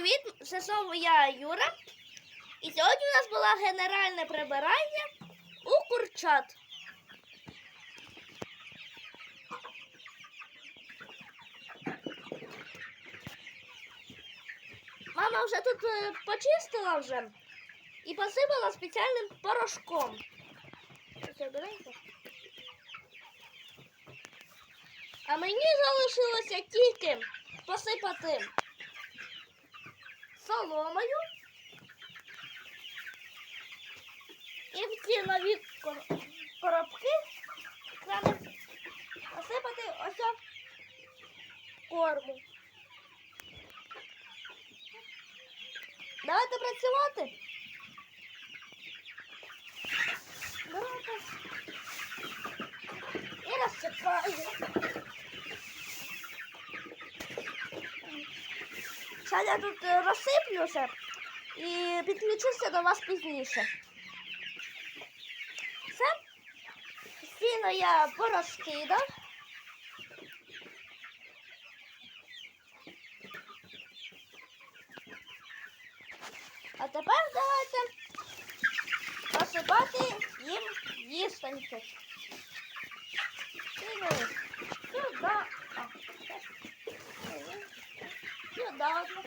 привіт! Це знову я Юра. І сьогодні у нас була генеральне прибирання у курчат. Мама вже тут е, почистила вже і посипала спеціальним порошком. А мені залишилося тільки посипати соломою. І в ці нові коробки треба посипати ось корму. Давайте працювати. Давайте. І розсипаю. Зараз я тут е, розсиплюся і підключуся до вас пізніше. Все. Стіну я порозкидав. А тепер давайте посипати їм їстоньки.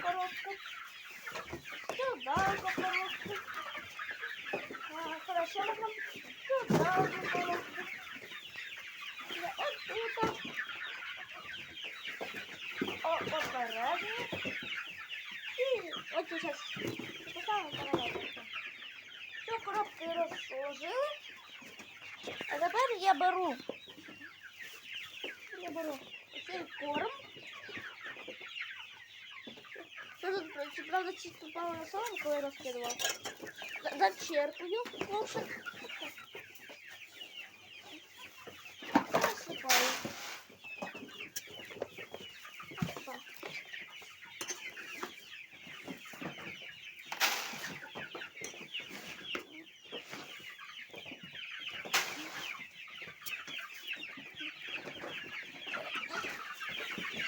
коробку. Сюда одну коробку. А, хорошо, можно сюда одну коробку. И оттуда. О, аккуратнее. И вот сейчас. Это самое коробочка. Все коробки разложила. А теперь я беру. Я беру. Цей корм. Правда, правда, чисто упало на солому, коли розкидував. За- Зачерпую кошик.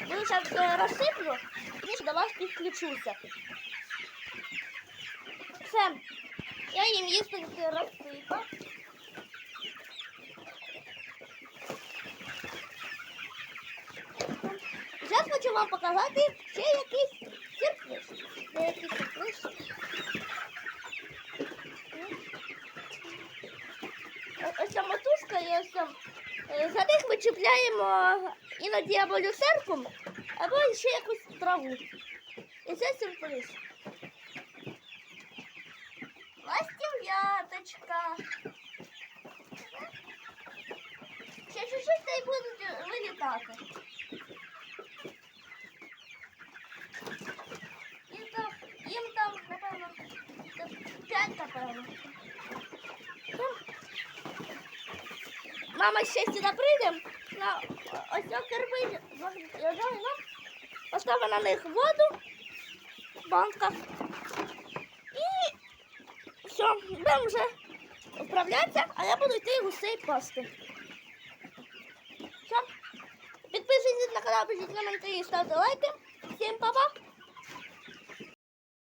Ну, зараз е, розсиплю і до вас підключуся. Все, я їм їсти розсипав. Зараз хочу вам показати ще якийсь сюрприз. Деякий сюрприз. О- Ось ця мотузка є ось. Е, За них ми чіпляємо іноді або люсерком, або ще якусь траву. І це сюрприз. Ластів'яточка. Ще чуть-чуть та й будуть вилітати. Їм там, їм там, напевно, п'ять, напевно. Там Мама ще сюди прийде, на ось керби нам поставить на них воду в банках. І все, будемо вже вправлятися, а я буду йти гусей пасти. Все. Підписуйтесь на канал, пишіть коментарі, ставте лайки. Всім па-па!